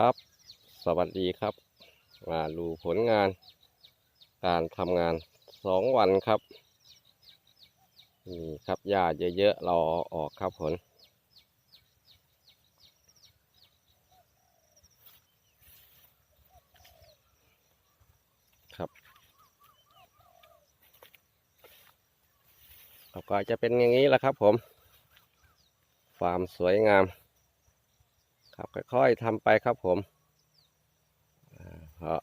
ครับ สวัสดีครับ มาดูผลงาน การทำงานสองวันครับ นี่ครับหญ้าเยอะๆรอออกครับผล ครับต่อไปจะเป็นอย่างนี้แหละครับผม ความสวยงาม ครับค่อยๆทำไปครับผมเพราะ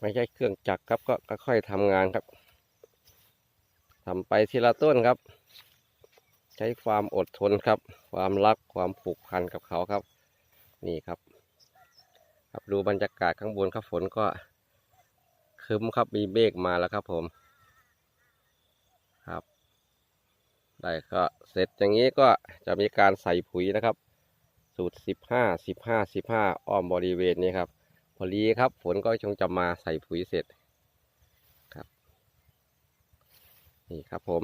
ไม่ใช่เครื่องจักรครับก็ค่อยๆทำงานครับทำไปทีละต้นครับ ใช้ความอดทนครับ ความรักความผูกพันกับเขาครับ นี่ครับ ครับดูบรรยากาศข้างบนครับฝนก็คึ้มครับมีเมฆมาแล้วครับผมครับได้ก็เสร็จอย่างนี้ก็จะมีการใส่ปุ๋ยนะครับ สูตรสิบห้าสิบห้าสิบห้าอ้อมบริเวณนี้ครับ พอดีครับ ฝนก็คงจะมาใส่ปุ๋ยเสร็จครับ นี่ครับผม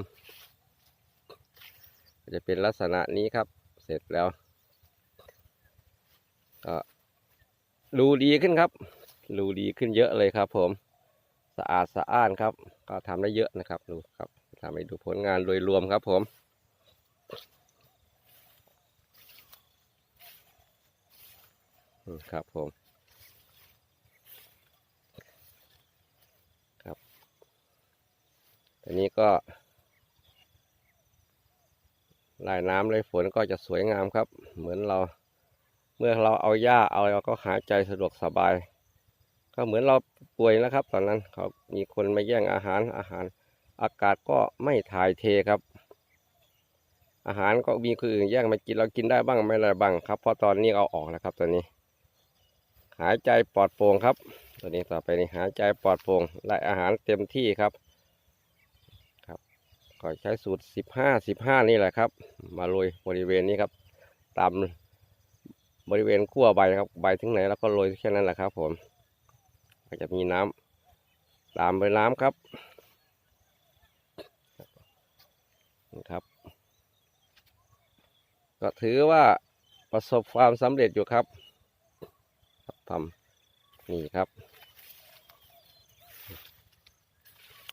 จะเป็นลักษณะนี้ครับ เสร็จแล้วก็ดูดีขึ้นครับดูดีขึ้นเยอะเลยครับ ผม สะอาดสะอ้านครับ ก็ทำได้เยอะนะครับ ดูครับทำให้ดูผลงานโดยรวมครับผม อืม ครับผม ครับทีนี้ก็ลายน้ำลายฝนก็จะสวยงามครับ เหมือนเรา เมื่อเราเอาหญ้าเอาเราก็หายใจสะดวกสบาย ก็เหมือนเราป่วยนะครับ ตอนนั้นเขามีคนมาแย่งอาหารอาหาร อากาศก็ไม่ถ่ายเทครับ อาหารก็มีคนอื่นแย่งมากินเรากินได้บ้างไม่ได้บ้างครับเพราะตอนนี้เอาออกแล้วครับตอนนี้ หายใจปลอดโปร่งครับ ตัวนี้ต่อไปนี้หายใจปลอดโปร่งได้อาหารเต็มที่ครับครับก็ใช้สูตรสิบห้าสิบห้านี่แหละครับ มาโรยบริเวณนี้ครับ ตามบริเวณขั้วใบครับใบถึงไหนแล้วก็โรยแค่นั้นแหละครับ ผมก็จะมีน้ำตามไปน้ำครับนะครับ ก็ถือว่าประสบความสำเร็จอยู่ครับ ทำนี่ครับ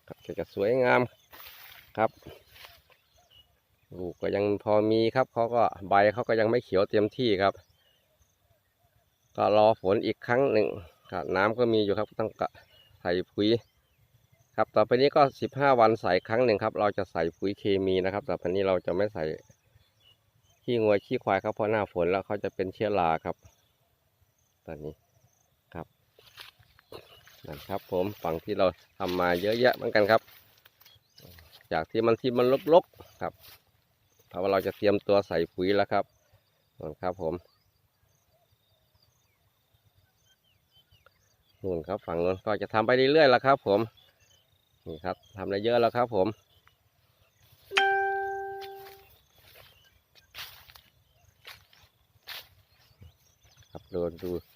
ครับจะสวยงามครับลูกก็ยังพอมีครับเขาก็ใบเขาก็ยังไม่เขียวเต็มที่ครับ ก็รอฝนอีกครั้งหนึ่งครับน้ำก็มีอยู่ครับต้องใส่ปุ๋ยครับต่อไปนี้ก็สิบห้าวันใส่ครั้งหนึ่งครับ เราจะใส่ปุ๋ยเคมีนะครับต่อไปนี้เราจะไม่ใส่ขี้งวยขี้ควายครับเพราะหน้าฝนแล้วเขาจะเป็นเชื้อราครับ ตอนนี้ นะครับ ผมฝั่งที่เราทำมาเยอะแยะเหมือนกันครับ จากที่มันที่มันลกๆครับเพราะว่าเราจะเตรียมตัวใส่ปุ๋ยแล้วครับนะครับผมนู่นครับฝั่งนู้นก็จะทำไปเรื่อยๆแล้วครับ ผมนี่ครับทำได้เยอะแล้วครับ ผมครับดูดู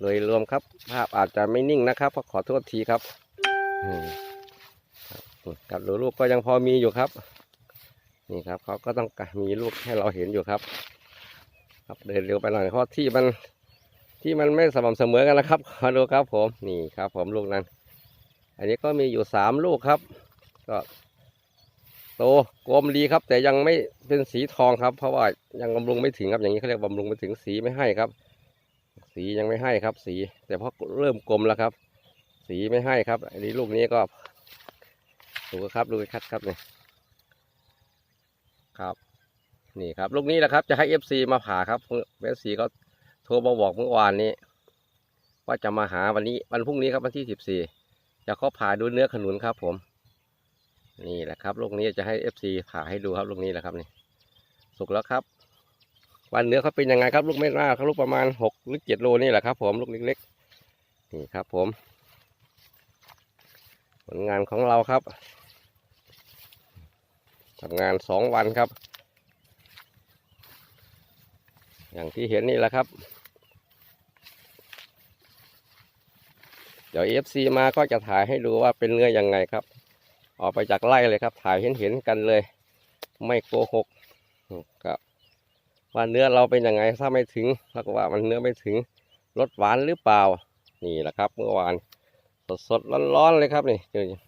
โดยรวมครับ ภาพอาจจะไม่นิ่งนะครับขอโทษทีครับกับดูลูกก็ยังพอมีอยู่ครับ นี่ครับเขาก็ต้องการมีลูกให้เราเห็นอยู่ครับ ครับเดินเร็วไปหน่อยเพราะที่มันที่มันไม่สม่ำเสมอกันนะครับขอดูครับ ผมนี่ครับ ผมลูกนั้น อันนี้ก็มีอยู่สามลูกครับ ก็โตกลมดีครับ แต่ยังไม่เป็นสีทองครับ เพราะว่ายังบำรุงไม่ถึงครับอย่างนี้เขาเรียกบำรุงไม่ถึงสีไม่ให้ครับ สียังไม่ให้ครับ สี แต่พอเริ่มกลมแล้วครับ สีไม่ให้ครับ อันนี้ลูกนี้ก็ดูครับดูคัดครับเนี่ยครับ นี่ครับ ลูกนี้แหละครับ จะให้เอฟซีมาผ่าครับเอฟซีก็โทรมาบอกเมื่อวานนี้ ว่าจะมาหาวันนี้วันพรุ่งนี้ครับวันที่สิบสี่จะเขาผ่าดูเนื้อขนุนครับ ผม นี่แหละครับลูกนี้จะให้เอฟซีผ่าให้ดูครับลูกนี้แหละครับนี่สุกแล้วครับ วันเนื้อเขาเป็นยังไงครับลูกไม่น่าเขาลูกประมาณหกหรือเจ็ดโลนี่แหละครับ ผมลูกเล็กๆนี่ครับ ผม ผลงานของเราครับทำงานสองวันครับ อย่างที่เห็นนี่แหละครับ เดี๋ยวเอฟซีมาก็จะถ่ายให้ดูว่าเป็นเนื้อยังไงครับ ออกไปจากไร่เลยครับ ถ่ายเห็นเห็นๆกันเลย ไม่โกหกครับ ว่าเนื้อเราเป็นยังไงถ้าไม่ถึงเราก็ว่ามันเนื้อไม่ถึงรสหวานหรือเปล่า นี่แหละครับ เมื่อวานสดสดๆร้อนๆเลยครับนี่นี่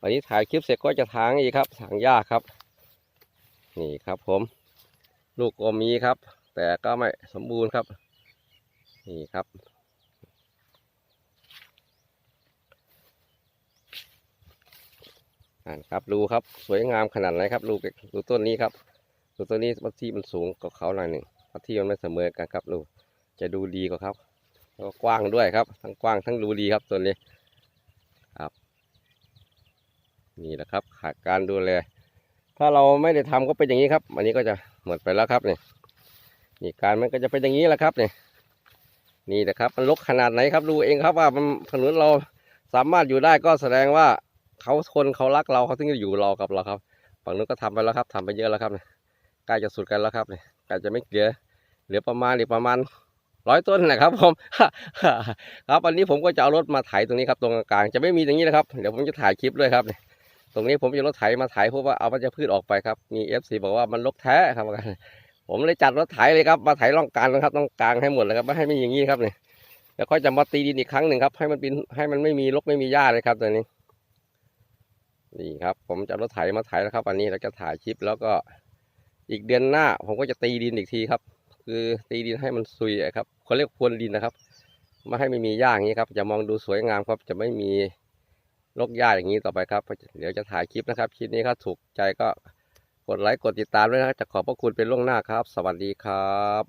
วันนี้ถ่ายคลิปเสร็จก็จะถางอีกครับถางหญ้าครับ นี่ครับผม ลูกก็มีครับ แต่ก็ไม่สมบูรณ์ครับ นี่ครับอ่านครับดูครับ สวยงามขนาดไหนครับดูดูต้นนี้ครับ ดูต้นนี้บางที่มันสูงกว่าเขาหน่อยหนึ่งบางที่มันไม่เสมอกันครับดูจะดูดีกว่าครับแล้วก็กว้างด้วยครับ ทั้งกว้างทั้งดูดีครับต้นนี้ครับ นี่แหละครับ ขาดการดูแลถ้าเราไม่ได้ทำก็เป็นอย่างนี้ครับ อันนี้ก็จะหมดไปแล้วครับเนี่ยนี่การมันก็จะเป็นอย่างนี้แหละครับเนี่ยนี่นะครับ มันลกขนาดไหนครับดูเองครับว่ามันถนนเราสามารถอยู่ได้ก็แสดงว่าเขาทนเขารักเราเขาถึงจะอยู่รอกับเราครับ ฝั่งนู้นก็ทำไปแล้วครับทำไปเยอะแล้วครับนี่ ใกล้จะสุดกันแล้วครับเนี่ใกล้จะไม่เหลือเหลือประมาณอีกประมาณร้อยต้นนะครับผม ครับวันนี้ผมก็จะเอารถมาไถตรงนี้ครับตรงกลางจะไม่มีอย่างนี้นะครับ เดี๋ยวผมจะถ่ายคลิปด้วยครับนี่ตรงนี้ผมจะรถไถมาไถเพราะว่าเอาวัชพืชออกไปครับมีเอฟซีบอกว่ามันลกแท้ครับผมเลยจัดรถไถเลยครับมาไถร่องกลางนะครับต้องกลางให้หมดเลยครับไม่ให้มันอย่างนี้ครับเนี่ยแล้วก็จะมาตีดินอีกครั้งหนึ่งครับให้มันเป็นให้มันไม่มีรกไม่มีหญ้าเลยครับตัวนี้นี่ครับ ผมจะเอารถไถมาไถแล้วครับ วันนี้เราจะถ่ายคลิปแล้วก็ อีกเดือนหน้าผมก็จะตีดินอีกทีครับ คือตีดินให้มันซุยครับเขาเรียกพรวนดินนะครับไม่ให้ไม่มีหญ้าอย่างนี้ครับจะมองดูสวยงามครับ จะไม่มีลกหญ้าอย่างนี้ต่อไปครับ เดี๋ยวจะถ่ายคลิปนะครับคลิปนี้ครับถูกใจก็กดไลค์กดติดตามด้วยนะครับจะขอบพระคุณเป็นล่วงหน้าครับ สวัสดีครับ